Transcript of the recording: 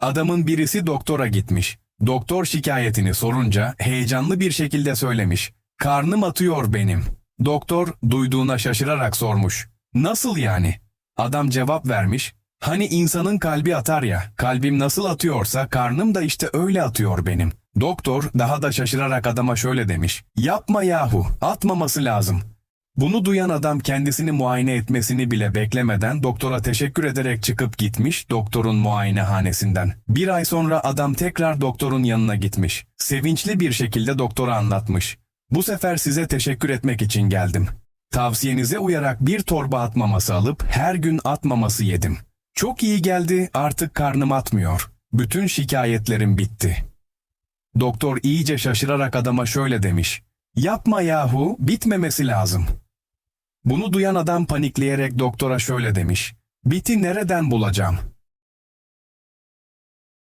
Adamın birisi doktora gitmiş. Doktor şikayetini sorunca heyecanlı bir şekilde söylemiş. Karnım atıyor benim. Doktor duyduğuna şaşırarak sormuş. Nasıl yani? Adam cevap vermiş. Hani insanın kalbi atar ya, kalbim nasıl atıyorsa karnım da işte öyle atıyor benim. Doktor daha da şaşırarak adama şöyle demiş. Yapma yahu, atmaması lazım. Bunu duyan adam kendisini muayene etmesini bile beklemeden doktora teşekkür ederek çıkıp gitmiş doktorun muayenehanesinden. Bir ay sonra adam tekrar doktorun yanına gitmiş. Sevinçli bir şekilde doktora anlatmış. Bu sefer size teşekkür etmek için geldim. Tavsiyenize uyarak bir torba atmaması alıp her gün atmaması yedim. Çok iyi geldi artık karnım atmıyor. Bütün şikayetlerim bitti. Doktor iyice şaşırarak adama şöyle demiş. Yapma yahu bitmemesi lazım. Bunu duyan adam panikleyerek doktora şöyle demiş. Biti nereden bulacağım?